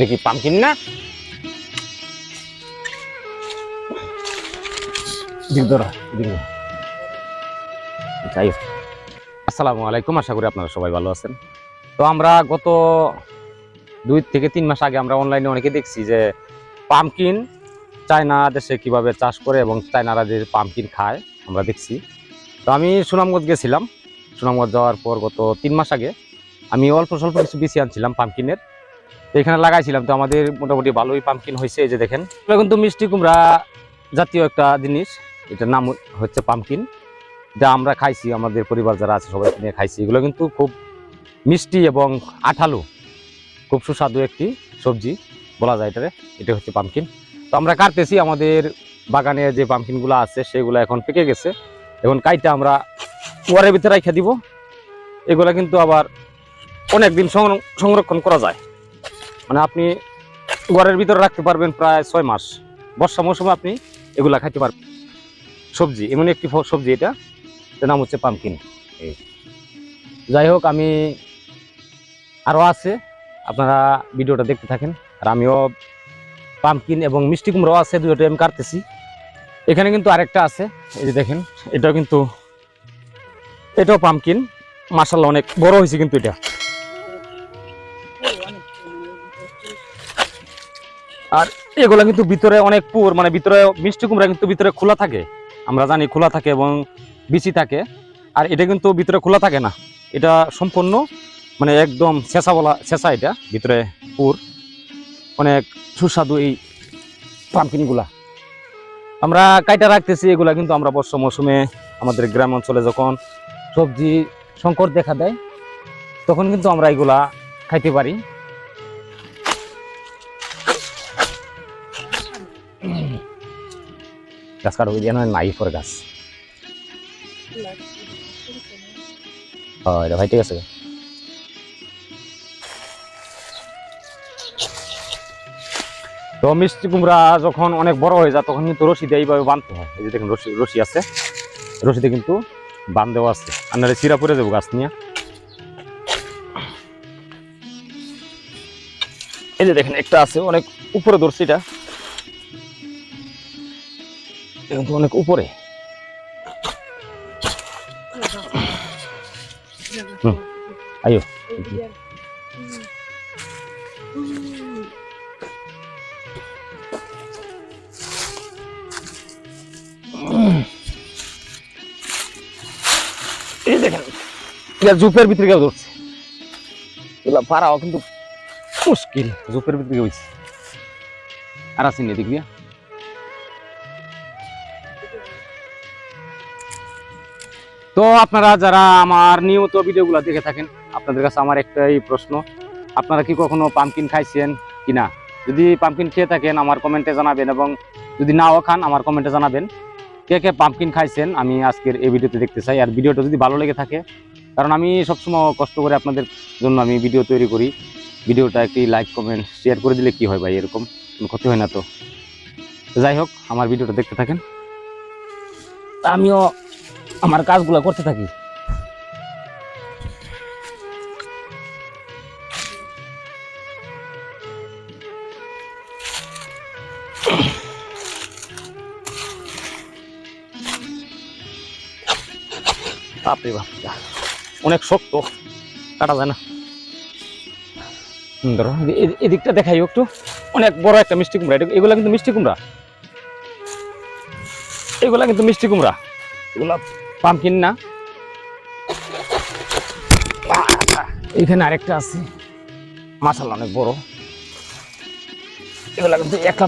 দেখি পামকিন না। যাই। আসসালামু আলাইকুম, আশা করি আপনারা সবাই ভালো আছেন। তো আমরা গত দুই থেকে তিন মাস আগে আমরা অনলাইনে অনেকে দেখছি যে পামকিন চায়না দেশে কীভাবে চাষ করে এবং চায়নারা যে পামকিন খায়, আমরা দেখছি। তো আমি সুনামগঞ্জ গেছিলাম। সুনামগঞ্জ যাওয়ার পর গত তিন মাস আগে আমি অল্প স্বল্প কিছু বেশি আনছিলাম পামকিনের এখানে লাগাইছিলাম, তো আমাদের মোটামুটি ভালোই পামকিন হয়েছে এই যে দেখেন। এটা কিন্তু মিষ্টি কুমড়া জাতীয় একটা জিনিস, এটার নাম হচ্ছে পামকিন যা আমরা খাইছি, আমাদের পরিবার যারা আছে, সবাই নিয়ে খাইছি। এগুলো কিন্তু খুব মিষ্টি এবং আঠালো, খুব সুস্বাদু একটি সবজি, বলা যায় এটারে। এটা হচ্ছে পামকিন তো আমরা কাটতেছি, আমাদের বাগানে যে পামকিনগুলো আছে, সেগুলো এখন পেকে গেছে। এখন কাইটা আমরা কুয়ারের ভিতরে রেখে দিব। এগুলো কিন্তু আবার অনেক দিন সংর- সংরক্ষণ করা যায়। মানে আপনি ঘরের ভিতরে রাখতে পারবেন প্রায় ছয় মাস। বর্ষা মৌসুমে আপনি এগুলা খাইতে পারবেন। সবজি, এমন একটি সবজি এটা নাম হচ্ছে পামকিন। যাই হোক, আমি আরও আছে, আপনারা ভিডিওটা দেখতে থাকেন। আর আমিও পামকিন এবং মিষ্টি কুমড়াও আছে দুটো আমি কাটতেছি। এখানে কিন্তু আরেকটা আছে, এই যে দেখেন, এটাও কিন্তু, এটাও পামকিন। মাসাল্লাহ অনেক বড় হয়েছে কিন্তু এটা। আর এগুলা কিন্তু ভিতরে অনেক পুর মানে ভিতরে মিষ্টি কুমড়া কিন্তু ভিতরে খোলা থাকে। আমরা জানি খোলা থাকে এবং বিচি থাকে। আর এটা কিন্তু ভিতরে খোলা থাকে না। এটা সম্পূর্ণ মানে একদম শেষা বলা শেষা এটা, ভিতরে পুর। অনেক সুস্বাদু এই পামকিনগুলা আমরা কাইটা রাখতেছি, এগুলা কিন্তু আমরা বর্ষা মৌসুমে আমাদের গ্রাম অঞ্চলে যখন সবজি সংকট দেখা দেয়, তখন কিন্তু আমরা এগুলা খাইতে পারি। গাছ কাটা দিয়ে নাই পরে গাছ। হয় ভাই ঠিক আছে? তো মিষ্টি কুমড়া যখন অনেক বড় হয়ে যায়, তখন কিন্তু রশি দিয়ে এইভাবে বাঁধতে হয়। এই যে দেখুন, রশি রশি আছে। রশিতে কিন্তু বান দেওয়া আছে। নাহলে চিরা পরে যাব গাছ নিয়ে। এই যে দেখেন, একটা আছে, অনেক উপরে ধরছে এটা। কিন্তু অনেক উপরে। আইও। এই দেখেন জুপের ভিতরে কেউ ধরছে। এগুলা পারাও কিন্তু মুশকিল, জুপের ভিতরে হয়েছে আর আসেনি এদিক তো আপনারা যারা আমার নিয়মিত ভিডিওগুলো দেখে থাকেন, আপনাদের কাছে আমার একটাই প্রশ্ন। আপনারা কি কখনো পামকিন খাইছেন কিনা? যদি পামকিন খেয়ে থাকেন, আমার কমেন্টে জানাবেন এবং যদি নাও খান, আমার কমেন্টে জানাবেন। কে কে পামকিন খাইছেন, আমি আজকের এই ভিডিওতে দেখতে চাই। আর ভিডিওটা যদি ভালো লেগে থাকে, কারণ আমি সবসময় কষ্ট করে আপনাদের জন্য আমি ভিডিও তৈরি করি। ভিডিওটা একটি লাইক কমেন্ট শেয়ার করে দিলে কি হয় ভাই, এরকম কোনো ক্ষতি হয় না তো। যাই হোক, আমার ভিডিওটা দেখতে থাকেন। আমিও আমার কাজগুলো করতে থাকি। অনেক শক্ত, কাটা যায় না। ধরো এদিকটা দেখাই একটু। অনেক বড় একটা মিষ্টি কুমড়া। এগুলা কিন্তু মিষ্টি কুমড়া। এগুলা কিন্তু মিষ্টি কুমড়া। এগুলা পামকিন না? এখানে আরেকটা আছে। মাসাল অনেক বড়। এগুলা কিন্তু একটা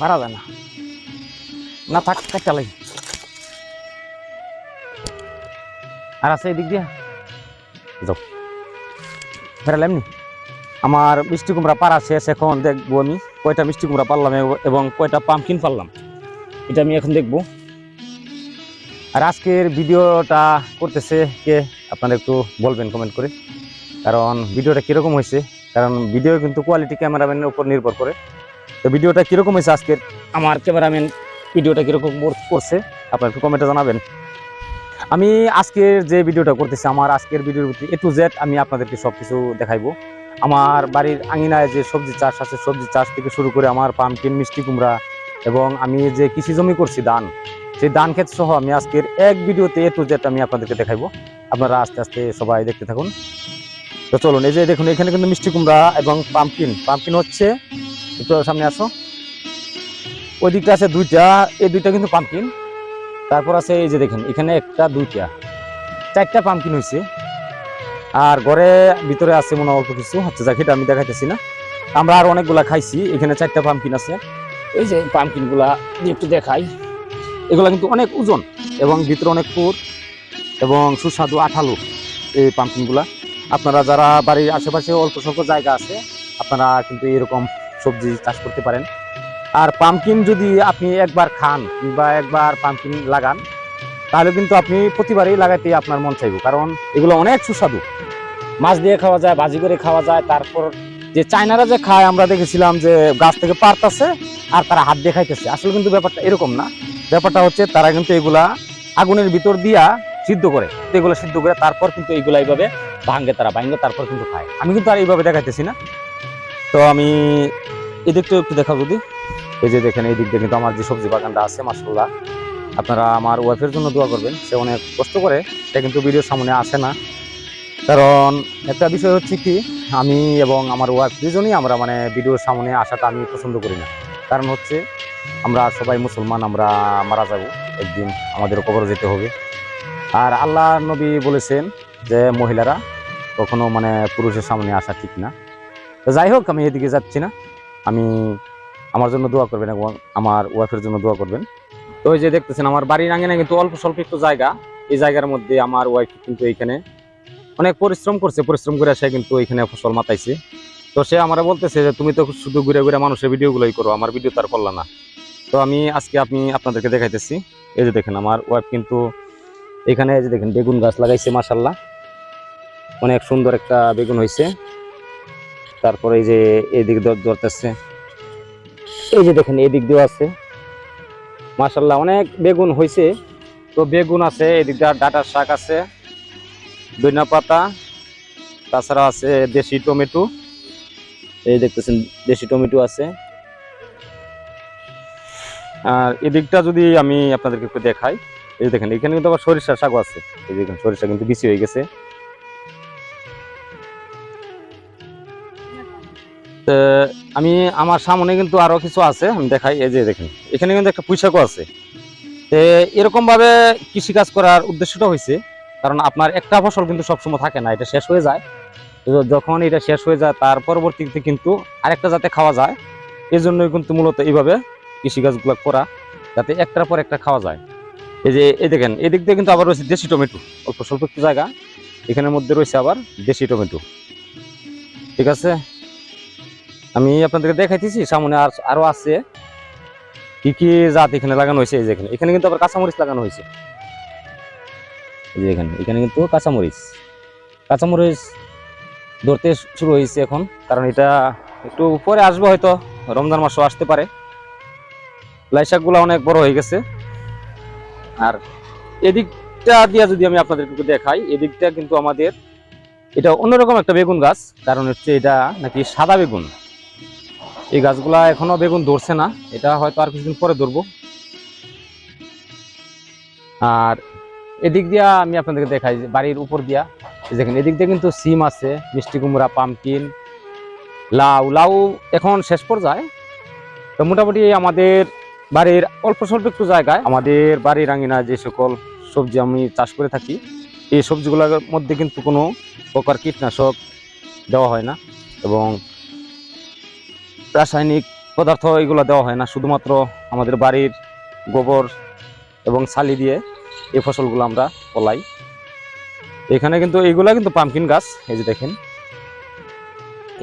পারা যায় না। না, থাক, একটা লাগে। আর আছে এদিক দিয়া? যাও। ফেরালে এমনি। আমার মিষ্টি কুমড়া পাড়া শেষ এখন দেখব আমি। কয়টা মিষ্টি কুমড়া পারলাম এবং কয়টা পামকিন পারলাম এটা আমি এখন দেখব। আর আজকের ভিডিওটা করতেছে কে? আপনারা একটু বলবেন কমেন্ট করে। কারণ ভিডিওটা কীরকম হয়েছে? কারণ ভিডিও কিন্তু কোয়ালিটি ক্যামেরাম্যানের উপর নির্ভর করে। তো ভিডিওটা কীরকম হয়েছে আজকের? আমার ক্যামেরাম্যান ভিডিওটা কীরকম করছে? আপনারা একটু কমেন্টে জানাবেন। আমি আজকের যে ভিডিওটা করতেছি, আমার আজকের ভিডিওর প্রতি এ টু জেড আমি আপনাদেরকে সব কিছু দেখাইবো। আমার বাড়ির আঙিনায় যে সবজি চাষ আছে, সবজি চাষ থেকে শুরু করে আমার পামকিন মিষ্টি কুমড়া এবং আমি যে কৃষি জমি করছি, ধান সেই ধান ক্ষেত সহ আমি আজকের এক ভিডিওতে এ টু জেড আমি আপনাদেরকে দেখাইবো। আপনারা আস্তে আস্তে সবাই দেখতে থাকুন। তো চলুন, এই যে দেখুন, এখানে কিন্তু মিষ্টি কুমড়া এবং পামকিন। পামকিন হচ্ছে, একটু সামনে আসো। ওই দিকটা আছে দুইটা, এই দুইটা কিন্তু পামকিন। তারপর আছে এই যে দেখেন, এখানে একটা, দুইটা। চারটা পামকিন হয়েছে আর ঘরে ভিতরে আছে মনে অল্প কিছু হচ্ছে সেটা আমি দেখাইতেছি না। আমরা আর অনেকগুলা খাইছি, এখানে চারটা পামকিন আছে। এই যে পামকিনগুলা দিয়ে একটু দেখাই। এগুলা কিন্তু অনেক ওজন এবং ভিতরে অনেক পুর এবং সুস্বাদু আঠালো এই পামকিনগুলা আপনারা যারা বাড়ির আশেপাশে অল্প স্বল্প জায়গা আছে, আপনারা কিন্তু এরকম সবজি চাষ করতে পারেন। আর পামকিন যদি আপনি একবার খান কিংবা একবার পামকিন লাগান, তাহলে কিন্তু আপনি প্রতিবারই লাগাইতে আপনার মন চাইব, কারণ এগুলো অনেক সুস্বাদু। মাছ দিয়ে খাওয়া যায়, ভাজি করে খাওয়া যায়, তারপর যে চায়নারা যে খায়, আমরা দেখেছিলাম যে গাছ থেকে পারতাছে আর তারা হাত দিয়ে খাইতেছে। আসলে কিন্তু ব্যাপারটা এরকম না। ব্যাপারটা হচ্ছে তারা কিন্তু এগুলা আগুনের ভিতর দিয়া সিদ্ধ করে। এগুলো সিদ্ধ করে তারপর কিন্তু এইগুলা এইভাবে ভাঙ্গে তারা, ভাঙ্গে তারপর কিন্তু খায়। আমি কিন্তু আর এইভাবে দেখাইতেছি না। তো আমি এদিকটা একটু দেখাবো যদি এই যে দেখেন এই দিক দিয়ে কিন্তু আমার যে সবজি বাগানটা আছে মাসাল্লাহ আপনারা আমার ওয়াইফের জন্য দোয়া করবেন, সে অনেক কষ্ট করে, সে কিন্তু ভিডিওর সামনে আসে না। কারণ একটা বিষয় হচ্ছে কি, আমি এবং আমার ওয়াইফ দুজনেই আমরা মানে ভিডিওর সামনে আসাটা আমি পছন্দ করি না। কারণ হচ্ছে আমরা সবাই মুসলমান, আমরা মারা যাব একদিন আমাদের কবর যেতে হবে। আর আল্লাহ নবী বলেছেন যে মহিলারা কখনো মানে পুরুষের সামনে আসা ঠিক না। তো যাই হোক, আমি এদিকে যাচ্ছি না। আমি আমার জন্য দোয়া করবেন এবং আমার ওয়াইফের জন্য দোয়া করবেন। তো ওই যে দেখতেছেন, আমার বাড়ির আঙিনা কিন্তু অল্প স্বল্প একটু জায়গা। এই জায়গার মধ্যে আমার ওয়াইফ কিন্তু এইখানে অনেক পরিশ্রম করছে। পরিশ্রম করে সে কিন্তু এখানে ফসল মাতাইছে। তো সে আমার বলতেছে যে, তুমি তো শুধু ঘুরে ঘুরে মানুষের ভিডিওগুলোই করো, আমার ভিডিও তার করলা না। তো আমি আজকে আপনি আপনাদেরকে দেখাইতেছি। এই যে দেখেন আমার ওয়াইফ কিন্তু এখানে এই যে দেখেন বেগুন গাছ লাগাইছে মাসাল্লাহ অনেক সুন্দর একটা বেগুন হয়েছে তারপরে এই যে এদিকে ধরতেছে। এই যে দেখেন এদিক দিয়েও আছে। মাসাল্লাহ অনেক বেগুন হয়েছে তো বেগুন আছে, এদিক দিয়ে ডাটার শাক আছে, ধনিয়া পাতা, তাছাড়া আছে দেশি টমেটো। এই দেখতেছেন, দেশি টমেটো আছে। আর এদিকটা যদি আমি আপনাদেরকে একটু দেখাই, এই দেখেন, এখানে কিন্তু আবার সরিষার শাকও আছে। এই দেখেন, সরিষা কিন্তু বেশি হয়ে গেছে। আমি, আমার সামনে কিন্তু আরও কিছু আছে, আমি দেখাই। এই যে দেখেন, এখানে কিন্তু একটা পুঁইশাকও আছে। তো এরকম ভাবে কৃষি কাজ করার উদ্দেশ্যটা হয়েছে কারণ আপনার একটা ফসল কিন্তু সবসময় থাকে না, এটা শেষ হয়ে যায়। যখন এটা শেষ হয়ে যায়, তার পরবর্তীতে কিন্তু আরেকটা যাতে খাওয়া যায়। এই জন্যই কিন্তু মূলত এইভাবে কৃষিকাজগুলো করা, যাতে একটার পর একটা খাওয়া যায়। এই যে, এই দেখেন এদিক দিয়ে কিন্তু আবার রয়েছে দেশি টমেটো। অল্প স্বল্প একটু জায়গা, এখানের মধ্যে রয়েছে আবার দেশি টমেটো। ঠিক আছে? আমি আপনাদেরকে দেখাইতেছি, সামনে আর আরও আছে। কি কি জাত এখানে লাগানো হয়েছে, এই যে এখানে। এখানে কিন্তু আবার কাঁচামরিচ লাগানো হয়েছে। এই যে এখানে এখানে কিন্তু কাঁচামরিচ। কাঁচামরিচ ধরতে শুরু হয়েছে এখন, কারণ এটা একটু পরে আসবে হয়তো, রমজান মাসও আসতে পারে। লাই শাকগুলো অনেক বড় হয়ে গেছে। আর এদিকটা দিয়ে যদি আমি আপনাদেরকে দেখাই, এদিকটা কিন্তু আমাদের এটা অন্যরকম একটা বেগুন গাছ, কারণ হচ্ছে এটা নাকি সাদা বেগুন। এই গাছগুলা এখনও বেগুন ধরছে না, এটা হয়তো আর কিছুদিন পরে ধরবো। আর এদিক দিয়া আমি আপনাদেরকে দেখাই বাড়ির উপর দিয়া দেখেন এদিক দিয়ে কিন্তু সিম আছে, মিষ্টি কুমড়া, পামকিন, লাউ। লাউ এখন শেষ পর্যায়ে। তো মোটামুটি আমাদের বাড়ির অল্প স্বল্প একটু জায়গায় আমাদের বাড়ির আঙিনা যে সকল সবজি আমি চাষ করে থাকি, এই সবজিগুলোর মধ্যে কিন্তু কোনো প্রকার কীটনাশক দেওয়া হয় না এবং রাসায়নিক পদার্থ এগুলো দেওয়া হয় না। শুধুমাত্র আমাদের বাড়ির গোবর এবং ছালি দিয়ে এই ফসলগুলো আমরা ফলাই। এখানে কিন্তু এইগুলা কিন্তু পামকিন গাছ, এই যে দেখেন।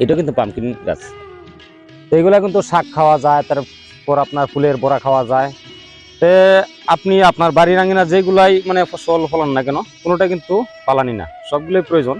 এটা কিন্তু পামকিন গাছ। তো এগুলা কিন্তু শাক খাওয়া যায় তারপর আপনার ফুলের বড়া খাওয়া যায়। তে আপনি আপনার বাড়ির আঙিনা যেগুলাই মানে ফসল ফলান না কেন কোনোটা কিন্তু পালানি না। সবগুলোই প্রয়োজন।